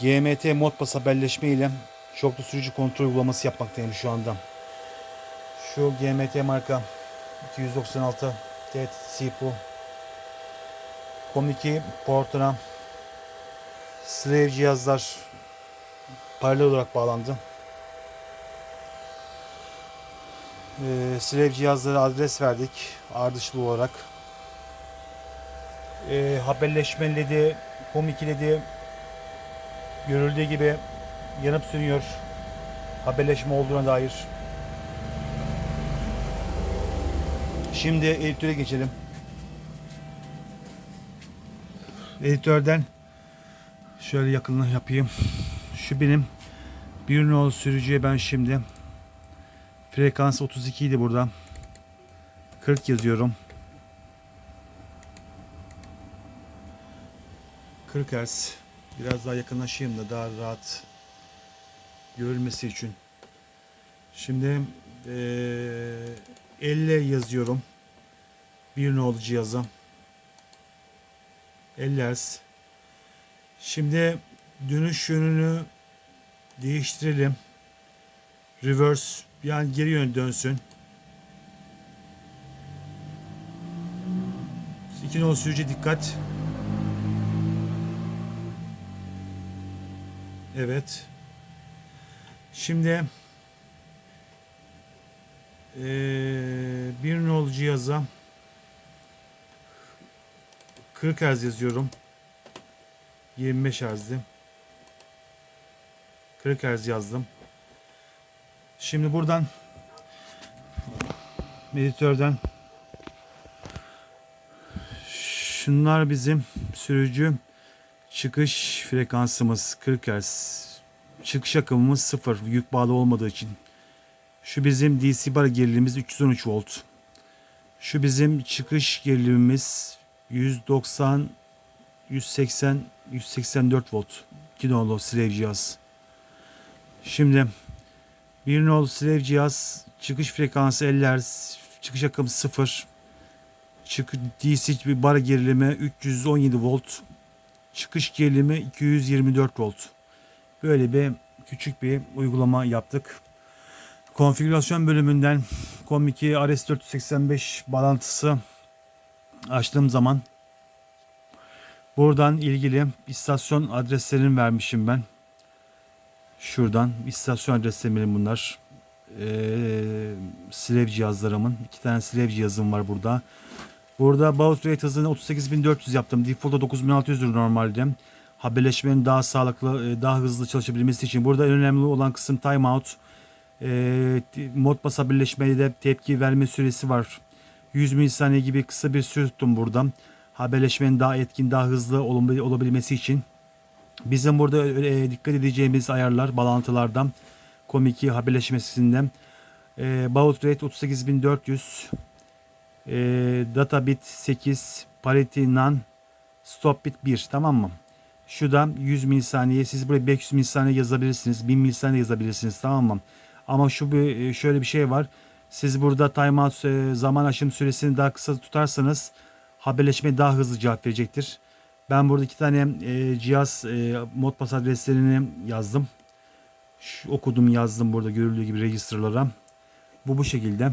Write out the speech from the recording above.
GMT Modpass haberleşme ile çoklu sürücü kontrol uygulaması yapmaktayım şu anda. Şu GMT marka 296 TTC bu. Com2 portuna slave cihazlar paralel olarak bağlandı. Ee, slave cihazlara adres verdik ardışlı olarak. Ee, haberleşme ledi, Com2 ledi görüldüğü gibi yanıp sönüyor. Haberleşme olduğuna dair. Şimdi editöre geçelim. Editörden şöyle yakınlığı yapayım. Şu benim bir nol sürücüye ben şimdi frekans 32 idi burada. 40 yazıyorum. 40 Hz. Biraz daha yakınlaşayım da daha rahat görülmesi için. Şimdi eee 50 yazıyorum. Bir nolu cihaza. 50 Hz. Şimdi dönüş yönünü değiştirelim. Reverse yani geri yön dönsün. İki nolu sürücü dikkat. Evet. Şimdi eee bir nol cihaza 40 Hz yazıyorum. 25 Hz'di. 40 Hz yazdım. Şimdi buradan editörden şunlar bizim sürücü çıkış frekansımız 40 Hz. Çıkış akımımız 0 yük bağlı olmadığı için. Şu bizim DC bar gerilimimiz 313 volt. Şu bizim çıkış gerilimimiz 190 180 184 volt. 2 nolu slave cihaz. Şimdi bir nolu slave cihaz çıkış frekansı 50 Hz, çıkış akımı 0. Çık DC bir bar gerilimi 317 volt. Çıkış gerilimi 224 volt. Böyle bir küçük bir uygulama yaptık. Konfigürasyon bölümünden COM2 RS485 bağlantısı açtığım zaman buradan ilgili istasyon adreslerini vermişim ben. Şuradan istasyon adreslerim bunlar. Ee, Slave cihazlarımın. iki tane Slave cihazım var burada. Burada baud rate hızını 38400 yaptım. Default'ta 9600'dür normalde. Haberleşmenin daha sağlıklı, e, daha hızlı çalışabilmesi için. Burada en önemli olan kısım timeout. E, Modbus haberleşmeye de tepki verme süresi var. 100 milisaniye gibi kısa bir süre tuttum burada. Haberleşmenin daha etkin, daha hızlı olabil- olabilmesi için. Bizim burada e, dikkat edeceğimiz ayarlar bağlantılardan komiki haberleşmesinden e, baud rate 38400 e, data bit 8 parity none stop bit 1 tamam mı? Şuradan 100 milisaniye siz buraya 500 milisaniye yazabilirsiniz 1000 milisaniye yazabilirsiniz tamam mı? Ama şu bir şöyle bir şey var. Siz burada timeout e, zaman aşım süresini daha kısa tutarsanız haberleşme daha hızlı cevap verecektir. Ben burada iki tane e, cihaz e, Modpass adreslerini yazdım. Şu, okudum yazdım burada görüldüğü gibi registerlara. Bu bu şekilde.